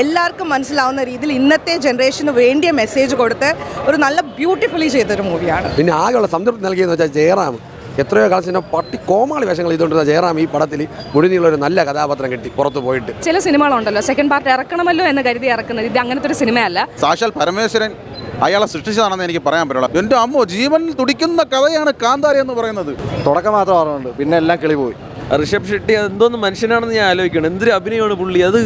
എല്ലാവർക്കും മനസ്സിലാവുന്ന രീതിയിൽ ഇന്നത്തെ ജനറേഷന് വേണ്ടിയ മെസ്സേജ് കൊടുത്ത് ഒരു നല്ല ബ്യൂട്ടിഫുള്ളി ചെയ്തൊരു മൂവിയാണ് പിന്നെ ആകെയുള്ള സംതൃപ്തി നൽകിയെന്ന് വെച്ചാൽ ജയറാം എത്രയോ കാലത്തിന് പട്ടി കോമാളി വേഷങ്ങൾ ചെയ്തുകൊണ്ടിരുന്ന ജയറാം ഈ പടത്തിൽ മുഴുനീള ഒരു നല്ല കഥാപാത്രം കിട്ടി പുറത്ത് പോയിട്ട്. ചില സിനിമകളുണ്ടല്ലോ സെക്കൻഡ് പാർട്ട് ഇറക്കണമല്ലോ എന്ന് കരുതി ഇറക്കുന്നത് ഇത് അങ്ങനത്തെ ഒരു സിനിമയല്ല. സാക്ഷാൽ പരമേശ്വരൻ അയാളെ സൃഷ്ടിച്ചതാണെന്ന് എനിക്ക് പറയാൻ പറ്റുള്ളൂ എന്റെ അമ്മ ജീവൻ തുടിക്കുന്ന കഥയാണ് കാന്താരി എന്ന് പറയുന്നത്. തുടക്കം മാത്രം ഓർമ്മയുണ്ട് പിന്നെ എല്ലാം കിളി പോയി ഋഷഭ് ഷെട്ടി എന്തോന്ന് മനുഷ്യനാണെന്ന് ഞാൻ ആലോചിക്കണം എന്തൊരു അഭിനയമാണ് പുള്ളി അത്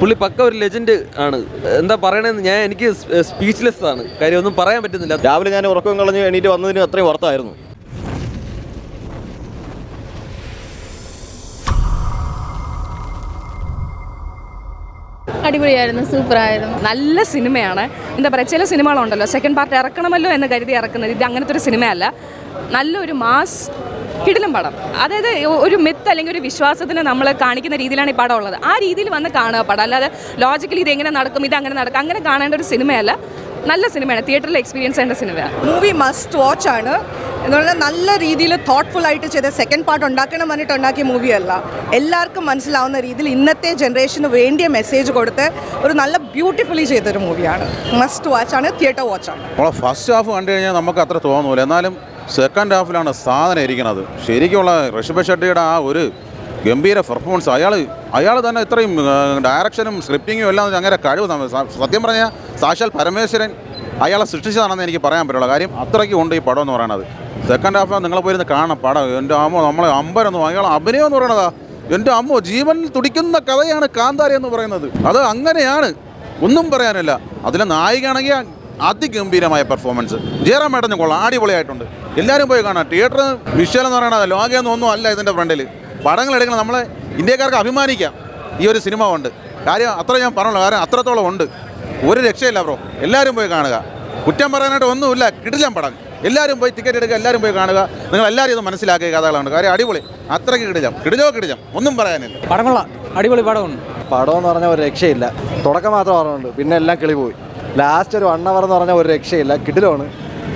പുള്ളി പക്ക ഒരു ലെജൻഡ് ആണ്. എന്താ പറയണതെന്ന് ഞാൻ എനിക്ക് സ്പീച്ച്ലെസ് ആണ്. കാര്യം ഒന്നും പറയാൻ പറ്റുന്നില്ല. രാവിലെ ഞാൻ ഉറക്കം കളഞ്ഞ് എണീറ്റ് വന്നതിന് അത്രയും വർത്തായിരുന്നു. അടിപൊളിയായിരുന്നു സൂപ്പറായിരുന്നു. നല്ല സിനിമയാണ്. എന്താ പറയുക ചില സിനിമകളുണ്ടല്ലോ സെക്കൻഡ് പാർട്ട് ഇറക്കണമല്ലോ എന്ന് കരുതി ഇറക്കുന്നത്. ഇത് അങ്ങനത്തെ ഒരു സിനിമയല്ല. നല്ലൊരു മാസ് കിടിലം പടം. അതായത് ഒരു മിത്ത് അല്ലെങ്കിൽ ഒരു വിശ്വാസത്തിന് നമ്മൾ കാണിക്കുന്ന രീതിയിലാണ് ഈ പടം ഉള്ളത്. ആ രീതിയിൽ വന്ന് കാണുക പടം. അല്ലാതെ ലോജിക്കലി ഇത് എങ്ങനെ നടക്കും ഇത് അങ്ങനെ നടക്കും അങ്ങനെ കാണേണ്ട ഒരു സിനിമയല്ല. നല്ല സിനിമയാണ്. തിയേറ്ററിൽ എക്സ്പീരിയൻസ് ചെയ്യേണ്ട സിനിമയാണ്. മൂവി മസ്റ്റ് വാച്ച് ആണ്. എന്ന് പറഞ്ഞാൽ നല്ല രീതിയിൽ തോട്ട്ഫുൾ ആയിട്ട് ചെയ്ത സെക്കൻഡ് പാർട്ട് ഉണ്ടാക്കണം പറഞ്ഞിട്ട് ഉണ്ടാക്കിയ മൂവിയല്ല എല്ലാവർക്കും മനസ്സിലാവുന്ന രീതിയിൽ ഇന്നത്തെ ജനറേഷന് വേണ്ടിയ മെസ്സേജ് കൊടുത്ത് ഒരു നല്ല ബ്യൂട്ടിഫുള്ളി ചെയ്തൊരു മൂവിയാണ് മസ്റ്റ് വാച്ച് ആണ് തിയേറ്റർ വാച്ച് ആണ്. നമ്മളെ ഫസ്റ്റ് ഹാഫ് കണ്ടു കഴിഞ്ഞാൽ നമുക്ക് അത്ര തോന്നൂല. എന്നാലും സെക്കൻഡ് ഹാഫിലാണ് സാധനം ഇരിക്കുന്നത്. ശരിക്കുള്ള ഋഷഭ ഷെട്ടിയുടെ ആ ഒരു ഗംഭീര പെർഫോമൻസ് അയാൾ അയാൾ തന്നെ ഇത്രയും ഡയറക്ഷനും സ്ക്രിപ്റ്റിങ്ങും എല്ലാം അങ്ങനെ കഴിവ് സത്യം പറഞ്ഞാൽ സാക്ഷാൽ പരമേശ്വരൻ അയാളെ സൃഷ്ടിച്ചതാണെന്ന് എനിക്ക് പറയാൻ പറ്റുള്ളൂ കാര്യം അത്രയ്ക്ക് ഉണ്ട് ഈ പടം എന്ന് പറയുന്നത്. സെക്കൻഡ് ഹാഫ് നിങ്ങൾ പോയിരുന്ന് കാണണം. പടം എന്റെ അമ്മ നമ്മളെ അമ്പരൊന്നും അയാൾ അഭിനയം എന്ന് പറയണതാ എന്റെ അമ്മ ജീവനിൽ തുടിക്കുന്ന കഥയാണ് കാന്താരി എന്ന് പറയുന്നത്. അത് അങ്ങനെയാണ്. ഒന്നും പറയാനില്ല. അതിലെ നായികയാണെങ്കിൽ അതിഗംഭീരമായ പെർഫോമൻസ് ജയറാം മേടഞ്ഞ കൊള്ളാം. അടിപൊളിയായിട്ടുണ്ട്. എല്ലാവരും പോയി കാണാം. തിയേറ്റർ വിഷ്വൽ എന്ന് പറയുന്നത് ലോകയൊന്നും ഒന്നും അല്ല ഇതിന്റെ ഫ്രണ്ടിൽ പടങ്ങൾ എടുക്കണം. നമ്മളെ ഇന്ത്യക്കാർക്ക് അഭിമാനിക്കാം. ഈ ഒരു സിനിമ ഉണ്ട് കാര്യം അത്ര ഞാൻ പറഞ്ഞുള്ളൂ കാരണം അത്രത്തോളം ഉണ്ട്. ഒരു രക്ഷയില്ല ബ്രോ എല്ലാവരും പോയി കാണുക. കുറ്റം പറയാനായിട്ട് ഒന്നുമില്ല. കിടിലം പടം. എല്ലാവരും പോയി ടിക്കറ്റ് എടുക്കുക. എല്ലാവരും പോയി കാണുക. നിങ്ങൾ എല്ലാവരും ഇത് മനസ്സിലാക്കിയ കഥകളാണ്. കാര്യം അടിപൊളി. അത്രയ്ക്ക് കിടിലം. കിടിലോ കിടിലം. ഒന്നും പറയാനില്ല. പടങ്ങളാണ് അടിപൊളി പടമുണ്ട്. പടം എന്ന് പറഞ്ഞാൽ ഒരു രക്ഷയില്ല. തുടക്കം മാത്രം പറഞ്ഞുണ്ട് പിന്നെ എല്ലാം കിളി പോയി ലാസ്റ്റ് ഒരു വൺ അവർ എന്ന് പറഞ്ഞാൽ ഒരു രക്ഷയില്ല. കിടിലാണ്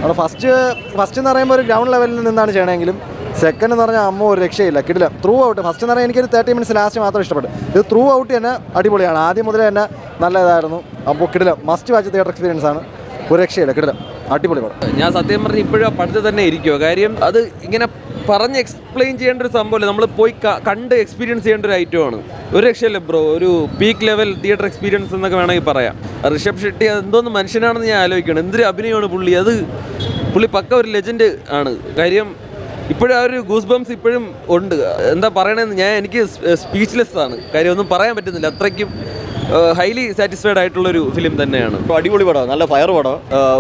അവിടെ ഫസ്റ്റ് ഫസ്റ്റ് എന്ന് പറയുമ്പോൾ ഒരു ഗ്രൗണ്ട് ലെവലിൽ നിന്നാണ് ചെയ്യണമെങ്കിലും സെക്കൻഡ് എന്ന് പറഞ്ഞാൽ അമ്മ ഒരു രക്ഷയില്ല. കിടില്ല ത്രൂ ഔട്ട് ഫസ്റ്റ് എന്ന് പറഞ്ഞാൽ എനിക്കൊരു തേർട്ടി മിനിറ്റ്സ് ലാസ്റ്റ് മാത്രം ഇഷ്ടപ്പെട്ടു. ഇത് ത്രൂ ഔട്ട് തന്നെ അടിപൊളിയാണ്. ആദ്യം മുതലേ തന്നെ നല്ല ഇതായിരുന്നു. അപ്പോൾ കിടിലം. മസ്റ്റ് വാച്ച് തിയേറ്റർ എക്സ്പീരിയൻസ് ആണ്. ഒരു രക്ഷയില്ല. കിടിലം. അടിപൊളി പടം. ഞാൻ സത്യം പറഞ്ഞ് ഇപ്പോഴും ആ പടത്തിൽ തന്നെ ഇരിക്കുമോ കാര്യം അത് ഇങ്ങനെ പറഞ്ഞ് എക്സ്പ്ലെയിൻ ചെയ്യേണ്ട ഒരു സംഭവമല്ല. നമ്മൾ പോയി കണ്ട് എക്സ്പീരിയൻസ് ചെയ്യേണ്ട ഒരു ഐറ്റമാണ് ഒരു രക്ഷയില്ല ബ്രോ ഒരു പീക്ക് ലെവൽ തിയേറ്റർ എക്സ്പീരിയൻസ് എന്നൊക്കെ വേണമെങ്കിൽ പറയാം. ഋഷഭ് ഷെട്ടി എന്തോന്ന് മനുഷ്യനാണെന്ന് ഞാൻ ആലോചിക്കണം എന്തൊരു അഭിനയമാണ് പുള്ളി. അത് പുള്ളി പക്ക ഒരു ലെജൻഡ് ആണ്. കാര്യം ഇപ്പോഴും ആ ഒരു ഗൂസ് ബംസ് ഇപ്പോഴും ഉണ്ട്. എന്താ പറയണതെന്ന് ഞാൻ എനിക്ക് സ്പീച്ച്ലെസ് ആണ്. കാര്യം ഒന്നും പറയാൻ പറ്റുന്നില്ല. അത്രയ്ക്കും ഹൈലി സാറ്റിസ്ഫൈഡ് ആയിട്ടുള്ള ഒരു ഫിലിം തന്നെയാണ്. അടിപൊളി പടം നല്ല ഫയർ പടം.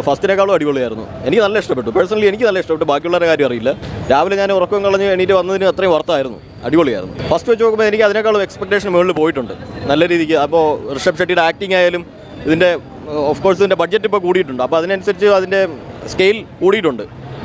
ഫസ്റ്റിനേക്കാളും അടിപൊളിയായിരുന്നു. എനിക്ക് നല്ല ഇഷ്ടപ്പെട്ടു. പേഴ്സണലി എനിക്ക് നല്ല ഇഷ്ടപ്പെട്ടു. ബാക്കിയുള്ളവരുടെ കാര്യം അറിയില്ല. രാവിലെ ഞാൻ ഉറക്കം കളഞ്ഞ് എണീറ്റ് വന്നതിന് അത്രയും വർത്തായിരുന്നു. അടിപൊളിയായിരുന്നു. ഫസ്റ്റ് വെച്ച് നോക്കുമ്പോൾ എനിക്ക് അതിനേക്കാളും എക്സ്പെക്ടേഷൻ മുകളിൽ പോയിട്ടുണ്ട്. നല്ല രീതിക്ക് അപ്പോൾ ഋഷഭ് ഷെട്ടിയുടെ ആക്ടിങ് ആയാലും ഇതിന്റെ ഓഫ് കോഴ്സ് ഇതിന്റെ ബഡ്ജറ്റ് ഇപ്പോൾ കൂടിയിട്ടുണ്ട്. അപ്പോൾ അതിനനുസരിച്ച് അതിന്റെ സ്കെയിൽ കൂടിയിട്ടുണ്ട്.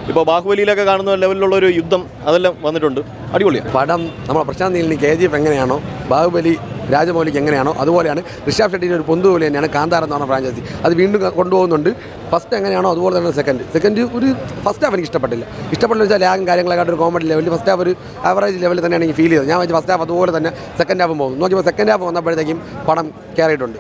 ഇപ്പോൾ ബാഹുബലിയിലൊക്കെ കാണുന്ന ലെവലിലുള്ള ഒരു യുദ്ധം അതെല്ലാം വന്നിട്ടുണ്ട്. അടിപൊളിയാണ് പടം നമ്മുടെ പ്രശാന്ത് നീലിന് കെ ജി എഫ് എങ്ങനെയാണോ ബാഹുബലി രാജമൗലിക്ക് എങ്ങനെയാണോ അതുപോലെയാണ് ഋഷഭ് ഷെട്ടിന്റെ ഒരു പൊന്തു പോലെ തന്നെയാണ് കാന്താര എന്ന് പറഞ്ഞ ഫ്രാഞ്ചൈസി അത് വീണ്ടും കൊണ്ടുപോകുന്നുണ്ട്. ഫസ്റ്റ് എങ്ങനെയാണോ അതുപോലെ തന്നെ സെക്കൻഡ് സെക്കൻഡ് ഒരു ഫസ്റ്റ് ഹാഫ് എനിക്ക് ഇഷ്ടപ്പെട്ടില്ല. ഇഷ്ടപ്പെട്ടെന്ന് വെച്ചാൽ ലാഗും കാര്യങ്ങളൊക്കെ ഒരു കോമഡി ലെവലിൽ ഫസ്റ്റ് ഹാഫ് ഒരു ആവറേജ് ലെവലിൽ തന്നെയാണ് എനിക്ക് ഫീൽ ചെയ്തത്. ഞാൻ വെച്ച് ഫസ്റ്റ് ഹാഫ് അതുപോലെ തന്നെ സെക്കൻഡ് ഹാഫും പോകും നോക്കിയപ്പോൾ സെക്കൻഡ് ഹാഫ് വന്നപ്പോഴത്തേക്കും പടം കയറിയിട്ടുണ്ട്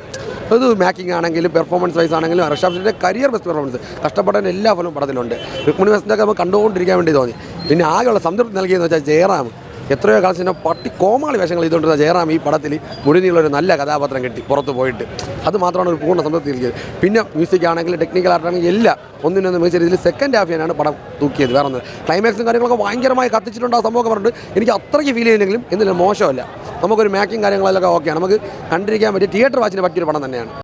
അത് മേക്കിംഗ് ആണെങ്കിലും പെർഫോമൻസ് വൈസ് ആണെങ്കിലും ഋഷഭ് കരിയർ ബെസ്റ്റ് പെർഫോമൻസ് കഷ്ടപ്പെട്ടതിന് എല്ലാ ഫലവും പടത്തിലുണ്ട്. രുക്മിണി ബെസ്റ്റിന്റെ ഒക്കെ നമുക്ക് കണ്ടുകൊണ്ടിരിക്കാൻ വേണ്ടി തോന്നി. പിന്നെ ആകെയുള്ള സംതൃപ്തി നൽകിയെന്ന് വെച്ചാൽ ജയറാം. എത്രയോ കാലത്തിന് പട്ടി കോമാളി വേഷങ്ങൾ ചെയ്തുകൊണ്ടിരുന്ന ജയറാം ഈ പടത്തിൽ മുഴുനീളൊരു നല്ല കഥാപാത്രം കിട്ടി പുറത്ത് പോയിട്ട്. അത് മാത്രമാണ് ഒരു പൂർണ സംതൃപ്തി നൽകിയത്. പിന്നെ മ്യൂസിക് ആണെങ്കിലും ടെക്നിക്കൽ ആർട്ടാണെങ്കിലും എല്ലാം ഒന്നിനൊന്ന് മികച്ച രീതിയിൽ സെക്കൻഡ് ഹാഫ് ഞാനാണ് പടം തൂക്കിയത്. വേറെ ഒന്നും. ക്ലൈമാക്സും കാര്യങ്ങളൊക്കെ ഭയങ്കരമായി കത്തിച്ചിട്ടുണ്ട് ആ സംഭവമൊക്കെ പറഞ്ഞിട്ട് എനിക്ക് അത്രയ്ക്ക് ഫീൽ ചെയ്യുന്നെങ്കിലും എന്നില്ല മോശമല്ല. നമുക്കൊരു മേക്കിംഗ് കാര്യങ്ങളെല്ലാം ഓക്കെയാണ് നമുക്ക് കണ്ടിരിക്കാൻ പറ്റിയ തിയേറ്റർ വാച്ചിന് പറ്റിയൊരു പടം തന്നെയാണ്.